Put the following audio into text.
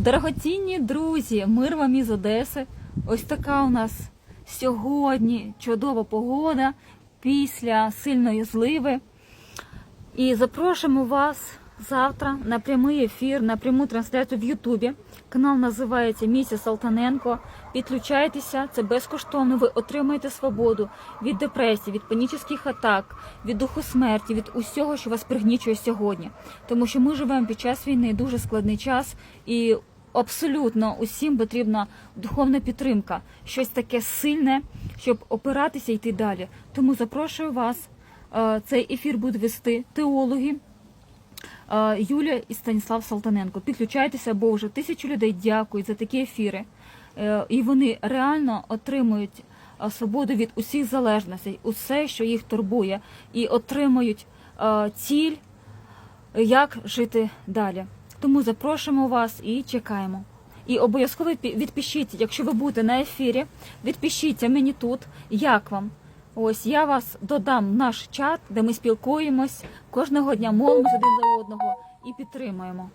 Дорогоцінні друзі, мир вам із Одеси. Ось така у нас сьогодні чудова погода після сильної зливи. І запрошуємо вас завтра на прямий ефір, на пряму трансляцію в Ютубі. Канал називається Місія Салтаненко. Підключайтеся, це безкоштовно. Ви отримаєте свободу від депресії, від панічних атак, від духу смерті, від усього, що вас пригнічує сьогодні. Тому що ми живемо під час війни дуже складний час і абсолютно усім потрібна духовна підтримка, щось таке сильне, щоб опиратися і йти далі. Тому запрошую вас. Е, Цей ефір будуть вести теологи. Е, Юлія і Станіслав Салтаненко. Підключайтеся, бо вже тисячу людей дякують за такі ефіри. Е, І вони реально отримують е, свободу від усіх залежностей, усе, що їх турбує, і отримують ціль, як жити далі. Тому запрошуємо вас і чекаємо. І обов'язково відпишіть, якщо ви будете на ефірі, відпишіться мені тут, як вам. Ось я вас додам в наш чат, де ми спілкуємось кожного дня, молимося один за одного і підтримуємо.